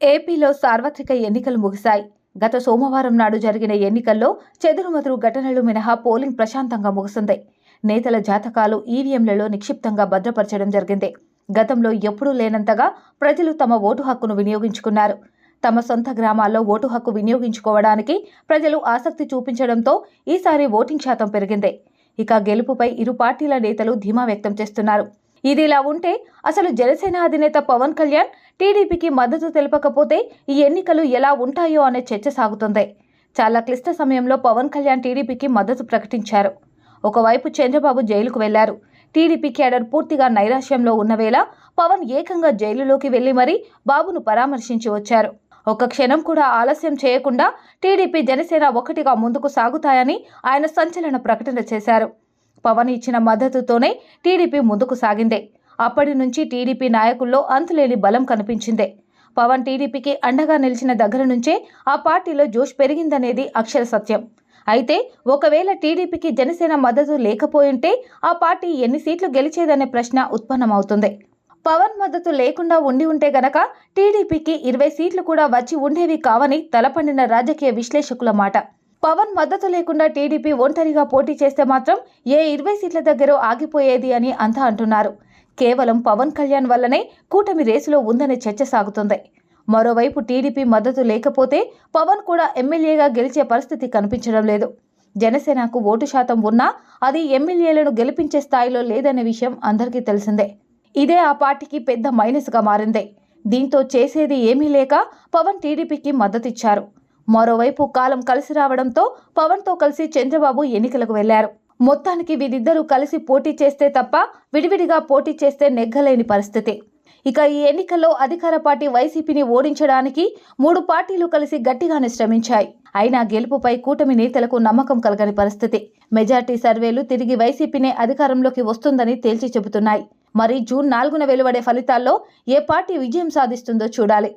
ఏపీలో సార్వత్రిక ఎన్నికలు ముగిశాయి. గత సోమవారం నాడు జరిగిన ఎన్నికల్లో చెదురుమదురు ఘటనలు మినహా పోలింగ్ ప్రశాంతంగా ముగిసింది నేతల జాతకాలు ఈవీఎంలలో నిక్షిప్తంగా భద్రపరచడం జరిగింది. గతంలో ఎప్పుడూ లేనంతగా ప్రజలు తమ ఓటు హక్కును వినియోగించుకున్నారు. తమ సొంత గ్రామాల్లో ఓటు హక్కు వినియోగించుకోవడానికి ప్రజలు ఆసక్తి చూపించడంతో ఈసారి ఓటింగ్ శాతం పెరిగింది. ఇక గెలుపుపై ఇరు పార్టీల నేతలు ధీమా వ్యక్తం చేస్తున్నారు. ఇదిలా ఉంటే అసలు జనసేన అధినేత పవన్ కళ్యాణ్ టీడీపీకి మద్దతు తెలపకపోతే ఈ ఎన్నికలు ఎలా ఉంటాయో అనే చర్చ సాగుతుంది. చాలా క్లిష్ట సమయంలో పవన్ కళ్యాణ్ టీడీపీకి మద్దతు ప్రకటించారు. ఒకవైపు చంద్రబాబు జైలుకు వెళ్ళారు. టీడీపీ కేడర్ పూర్తిగా నైరాశ్యంలో ఉన్న వేళ పవన్ ఏకంగా జైలులోకి వెళ్ళి మరీ బాబును పరామర్శించి వచ్చారు. ఒక్క క్షణం కూడా ఆలస్యం చేయకుండా టీడీపీ జనసేన ఒకటిగా ముందుకు సాగుతాయని ఆయన సంచలన ప్రకటన చేశారు. పవన్ ఇచ్చిన మద్దతుతోనే టీడీపీ ముందుకు సాగిందే. అప్పటి నుంచి టీడీపీ నాయకుల్లో అంతులేని బలం కనిపించిందే. పవన్ టీడీపీకి అండగా నిలిచిన దగ్గర నుంచే ఆ పార్టీలో జోష్ పెరిగిందనేది అక్షర సత్యం. అయితే ఒకవేళ టీడీపీకి జనసేన మద్దతు లేకపోయింటే ఆ పార్టీ ఎన్ని సీట్లు గెలిచేదనే ప్రశ్న ఉత్పన్నమవుతుంది. పవన్ మద్దతు లేకుండా ఉండి ఉంటే గనక టీడీపీకి ఇరవై సీట్లు కూడా వచ్చి ఉండేవి కావని తలపండిన రాజకీయ విశ్లేషకుల మాట. పవన్ మద్దతు లేకుండా టీడీపీ ఒంటరిగా పోటీ చేస్తే మాత్రం ఏ ఇరవై సీట్ల దగ్గర ఆగిపోయేది అని అంతా అంటున్నారు. కేవలం పవన్ కళ్యాణ్ వల్లనే కూటమి రేసులో ఉందనే చర్చ సాగుతుంది. మరోవైపు టీడీపీ మద్దతు లేకపోతే పవన్ కూడా ఎమ్మెల్యేగా గెలిచే పరిస్థితి కనిపించడం లేదు. జనసేనకు ఓటు శాతం ఉన్నా అది ఎమ్మెల్యేలను గెలిపించే స్థాయిలో లేదనే విషయం అందరికీ తెలిసిందే. ఇదే ఆ పార్టీకి పెద్ద మైనస్గా మారింది. దీంతో చేసేది ఏమీ లేక పవన్ టీడీపీకి మద్దతిచ్చారు. మరోవైపు కాలం కలిసి రావడంతో పవన్తో కలిసి చంద్రబాబు ఎన్నికలకు వెళ్ళారు. మొత్తానికి వీరిద్దరూ కలిసి పోటీ చేస్తే తప్ప విడివిడిగా పోటీ చేస్తే నెగ్గలేని పరిస్థితి. ఇక ఈ ఎన్నికల్లో అధికార పార్టీ వైసీపీని ఓడించడానికి మూడు పార్టీలు కలిసి గట్టిగానే శ్రమించాయి. అయినా గెలుపుపై కూటమి నేతలకు నమ్మకం కలగని పరిస్థితి. మెజార్టీ సర్వేలు తిరిగి వైసీపీనే అధికారంలోకి వస్తుందని తేల్చి చెబుతున్నాయి. మరి జూన్ నాలుగున వెలువడే ఫలితాల్లో ఏ పార్టీ విజయం సాధిస్తుందో చూడాలి.